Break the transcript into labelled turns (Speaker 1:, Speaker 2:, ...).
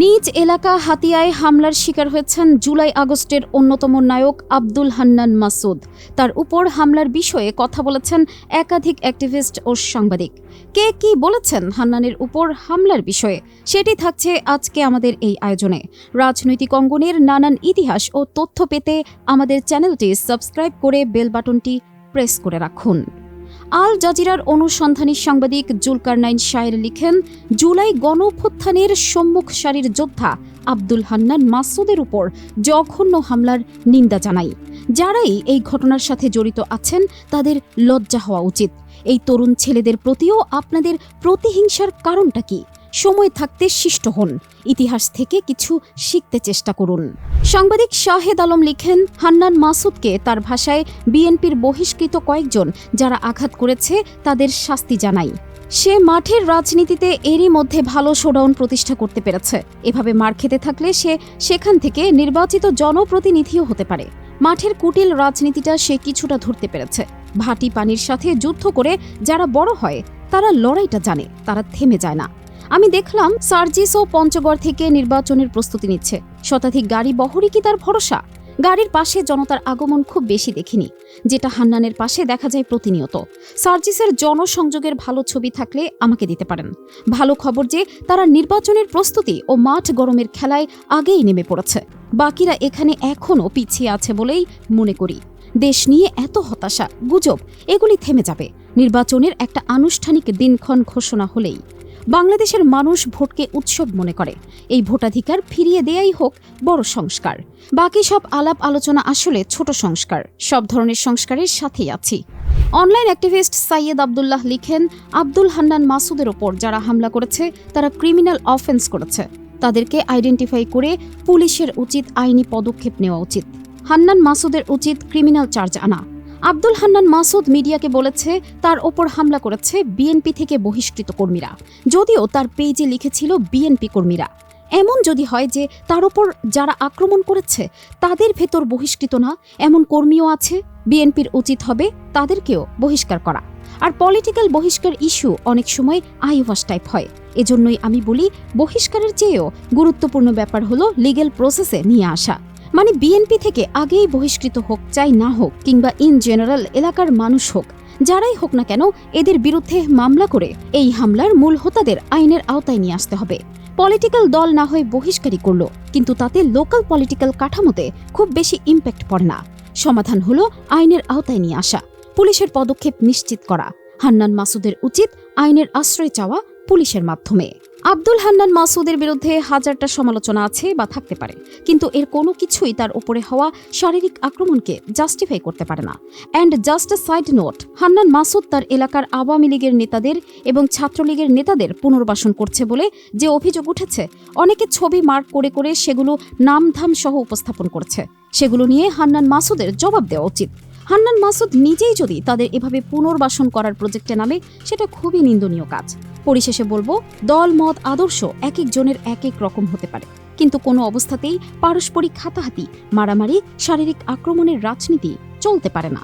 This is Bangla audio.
Speaker 1: নিজ এলাকা হাতিয়ায় হামলার শিকার হয়েছেন জুলাই আগস্টের অন্যতম নায়ক আব্দুল হান্নান মাসুদ। তার উপর হামলার বিষয়ে কথা বলেছেন একাধিক অ্যাক্টিভিস্ট ও সাংবাদিক। কে কি বলেছেন হান্নানের উপর হামলার বিষয়ে? সেটি থাকছে আজকে আমাদের এই আয়োজনে। রাজনৈতিক অঙ্গনের নানান ইতিহাস ও তথ্য পেতে আমাদের চ্যানেলটি সাবস্ক্রাইব করে বেল বাটনটি প্রেস করে রাখুন। আল জাজিরার অনুসন্ধানী সাংবাদিক জুলকারনাইন শাহের লিখেন, জুলাই গণভ্যুত্থানের সম্মুখ সারির যোদ্ধা আব্দুল হান্নান মাসুদের উপর জঘন্য হামলার নিন্দা জানাই যারাই এই ঘটনার সাথে জড়িত আছেন, তাদের লজ্জা হওয়া উচিত। এই তরুণ ছেলেদের প্রতিও আপনাদের প্রতিহিংসার কারণটা কি? সময় থাকতে শিষ্ট হন। ইতিহাস থেকে কিছু শিখতে চেষ্টা করুন। সাংবাদিক শাহেদ আলম লিখেন, হান্নান মাসুদকে তার ভাষায় বিএনপির বহিষ্কৃত কয়েকজন যারা আঘাত করেছে তাদের শাস্তি জানাই। সে মাঠের রাজনীতিতে এরই মধ্যে ভালো শোডাউন প্রতিষ্ঠা করতে পেরেছে। এভাবে মার খেতে থাকলে সে সেখান থেকে নির্বাচিত জনপ্রতিনিধিও হতে পারে। মাঠের কুটিল রাজনীতিটা সে কিছুটা ধরতে পেরেছে। ভাটি পানির সাথে যুদ্ধ করে যারা বড় হয়, তারা লড়াইটা জানে, তারা থেমে যায় না। আমি দেখলাম সার্জিস ও পঞ্চগড় থেকে নির্বাচনের প্রস্তুতি নিচ্ছে। শতাধিক গাড়ি বহরই কি তার ভরসা? গাড়ির পাশে জনতার আগমন খুব বেশি দেখিনি, যেটা হান্নানের পাশে দেখা যায় প্রতিনিয়ত। সার্জিসের জনসংযোগের ভালো ছবি থাকলে আমাকে দিতে পারেন। ভালো খবর যে, তারা নির্বাচনের প্রস্তুতি ও মাঠ গরমের খেলায় আগেই নেমে পড়েছে। বাকিরা এখানে এখনও পিছিয়ে আছে বলেই মনে করি। দেশ নিয়ে এত হতাশা, গুজব, এগুলি থেমে যাবে। নির্বাচনের একটা আনুষ্ঠানিক দিনক্ষণ ঘোষণা হলেই। বাংলাদেশের মানুষ ভোটকে উৎসব মনে করে। এই ভোটাধিকার ফিরিয়ে দেয়াই হোক বড় সংস্কার। বাকি সব আলাপ আলোচনা আসলে ছোট সংস্কার। সব ধরনের সংস্কারের সাথেই আছি। অনলাইন অ্যাক্টিভিস্ট সাইয়েদ আবদুল্লাহ লিখেন, আব্দুল হান্নান মাসুদের ওপর যারা হামলা করেছে, তারা ক্রিমিনাল অফেন্স করেছে। তাদেরকে আইডেন্টিফাই করে পুলিশের উচিত আইনি পদক্ষেপ নেওয়া উচিত। হান্নান মাসুদের উচিত ক্রিমিনাল চার্জ আনা। আব্দুল হান্নান মাসুদ মিডিয়াকে বলেছে, তার ওপর হামলা করেছে বিএনপি থেকে বহিষ্কৃত কর্মীরা। যদিও তার পেজে লিখেছিল বিএনপি কর্মীরা। এমন যদি হয় যে তার ওপর যারা আক্রমণ করেছে, তাদের ভেতর বহিষ্কৃত না, এমন কর্মীও আছে, বিএনপির উচিত হবে তাদেরকেও বহিষ্কার করা। আর পলিটিক্যাল বহিষ্কার ইস্যু অনেক সময় আইওয়াস টাইপ হয়। এজন্যই আমি বলি, বহিষ্কারের চেয়েও গুরুত্বপূর্ণ ব্যাপার হলো লিগেল প্রসেসে নিয়ে আসা। মানে বিএনপি থেকে আগেই বহিষ্কৃত হোক, চাই না হোক, কিংবা ইন জেনারেল এলাকার মানুষ হোক, যারাই হোক না কেন এদের বিরুদ্ধে মামলা করে এই হামলার মূল হোতাদের আইনের আওতায় নিয়ে আসতে হবে। পলিটিক্যাল দল না হয়ে বহিষ্কারই করল, কিন্তু তাতে লোকাল পলিটিক্যাল কাঠামোতে খুব বেশি ইম্প্যাক্ট পড়ে না। সমাধান হলো আইনের আওতায় নিয়ে আসা, পুলিশের পদক্ষেপ নিশ্চিত করা। হান্নান মাসুদের উচিত আইনের আশ্রয় চাওয়া পুলিশের মাধ্যমে। আব্দুল হান্নান মাসুদের বিরুদ্ধে হাজারটা সমালোচনা আছে বা থাকতে পারে। কিন্তু এর কোনো কিছুই তার উপরে হওয়া শারীরিক আক্রমণকে জাস্টিফাই করতে পারে না। And just side note Hannan Masud তার এলাকার আওয়ামী লীগের নেতাদের এবং ছাত্রলীগের নেতাদের পুনর্বাসন করছে বলে যে অভিযোগ উঠেছে, অনেকে ছবি মার্ক করে করে সেগুলো নামধাম সহ উপস্থাপন করছে। সেগুলো নিয়ে হান্নান মাসুদের জবাব দেওয়া উচিত। হান্নান মাসুদ নিজেই যদি তাদের এভাবে পুনর্বাসন করার প্রজেক্টে নামে, সেটা খুবই নিন্দনীয় কাজ। পরিশেষে বলব, দল, মত, আদর্শ এক একজনের এক এক রকম হতে পারে। কিন্তু কোনো অবস্থাতেই পারস্পরিক হাতাহাতি, মারামারি, শারীরিক আক্রমণের রাজনীতি চলতে পারে না।